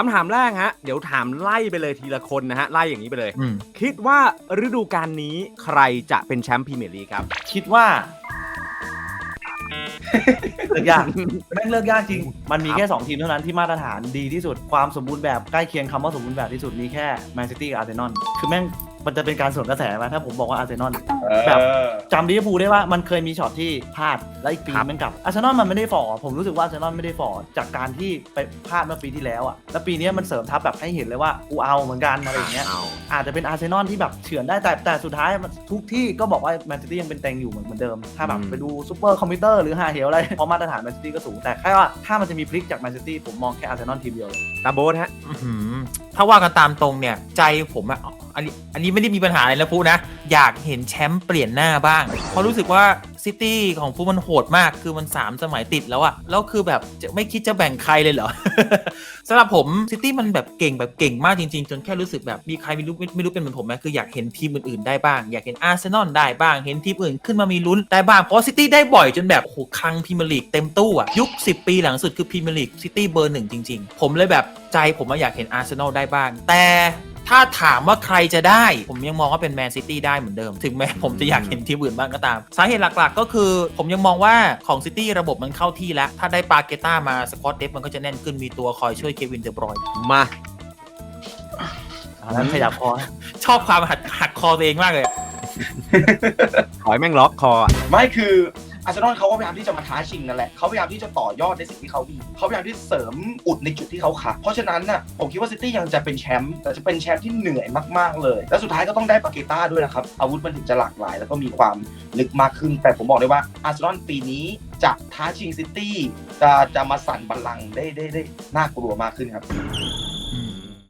คำถามแรกฮะ เดี๋ยวถามไล่ไปเลยทีละคนนะฮะ ไล่อย่างนี้ไปเลย อืมคิดว่าฤดูกาลนี้ใครจะเป็นแชมป์พรีเมียร์ลีกครับ คิดว่า เลือกยากแม่งเลือกยากจริง มันมีแค่ 2 ทีมเท่านั้นที่มาตรฐานดีที่สุดความสมบูรณ์แบบใกล้เคียงคำว่าสมบูรณ์แบบที่สุดมีแค่แมนซิตี้กับอาร์เซนอลคือแม่ง มันจะเป็นการสวนกระแสไหมถ้าผมบอกว่าอาร์เซนอล แบบจำลิเวอร์พูลได้ว่ามันเคยมีช็อตที่พลาดแล้วอีกปีครับ มันกลับอาร์เซนอลมันไม่ได้ฝ่อผมรู้สึกว่าอาร์เซนอลไม่ได้ฝ่อจากการที่ไปพลาดเมื่อปีที่แล้วอะแล้วปีนี้มันเสริมทัพแบบให้เห็นเลยว่ากูเอาเหมือนกันอะไรอย่างเงี้ย เอา อาจจะเป็นอาร์เซนอลที่แบบเฉือนได้แต่แต่สุดท้ายมันทุกที่ก็บอกว่าแมนซิตี้ยังเป็นเต็งอยู่เหมือนเหมือนเดิม ถ้าแบบอืม ไปดูซูเปอร์คอมพิวเตอร์หรือหาเหวอะไร เพราะมาตรฐานแมนซิตี้ก็สูง แต่แค่ว่าถ้ามันจะมีพลิกจากแมนซิตี้ผมมองแค่อาร์เซนอลทีมเดียวเลย ตาโบ๊ทฮะอื้อหือถ้าว่ากันตามตรงเนี่ย ใจผมอะ อันนี้อันนี้ไม่ได้มีปัญหาอะไรนะพูนะ อยากเห็นแชมป์เปลี่ยนหน้าบ้าง เพราะรู้สึกว่าซิตี้ของฟูมันโหดมากคือมัน 3 สมัยติดแล้วอะแล้วคือแบบจะไม่คิดจะแบ่งใครเลยเหรอ สำหรับผมซิตี้มันแบบเก่งแบบเก่งมากจริง ๆ จนแค่รู้สึกแบบมีใครไม่รู้ไม่รู้เป็นเหมือนผมไหมคืออยากเห็นทีมอื่นๆได้บ้าง อยากเห็นอาร์เซนอลได้บ้างเห็นทีมอื่นขึ้นมามีลุ้นได้บ้างเพราะซิตี้ได้บ่อยจนแบบโหคังพรีเมียร์ลีกเต็มตู้อะยุค 10 ปีหลังสุดคือพรีเมียร์ลีกซิตี้เบอร์หนึ่งจริง ๆ ผมเลยแบบใจผมว่าอยากเห็นอาร์เซนอลได้บ้าง แต่ ถ้าถามว่าใครจะได้ ผมยังมองว่าเป็นแมนซิตี้ได้เหมือนเดิม ถึงแม้ผมจะอยากเห็นทีมอื่นบ้างก็ตาม สาเหตุหลักๆ ก็คือ ผมยังมองว่าของซิตี้ระบบมันเข้าที่แล้ว ถ้าได้ปาเกต้ามาสกอตเดฟมันก็จะแน่นขึ้นมีตัวคอยช่วยเควินเดอบรอยน์มาอันนั้นขยับคอ ชอบความหักหักคอตัวเองมากเลย ขอให้แม่งล็อกคออะ ไม่คือ อาร์เซนอลเขาก็พยายามที่จะมาท้าชิงนั่นแหละเขาพยายามที่จะต่อยอดในสิ่งที่เขามีเขาพยายามที่เสริมอุดในจุดที่เขาขาดเพราะฉะนั้นน่ะผมคิดว่าซิตี้ยังจะเป็นแชมป์แต่จะเป็นแชมป์ที่เหนื่อยมากๆเลย และสุดท้ายก็ต้องได้ปาเกต้าด้วยนะครับอาวุธมันถึงจะหลากหลาย แล้วก็มีความลึกมากขึ้น แต่ผมบอกเลยว่าอาร์เซนอลปีนี้จะท้าชิงซิตี้จะจะมาสั่นบัลลังก์ได้ได้ได้น่ากลัวมากขึ้นครับ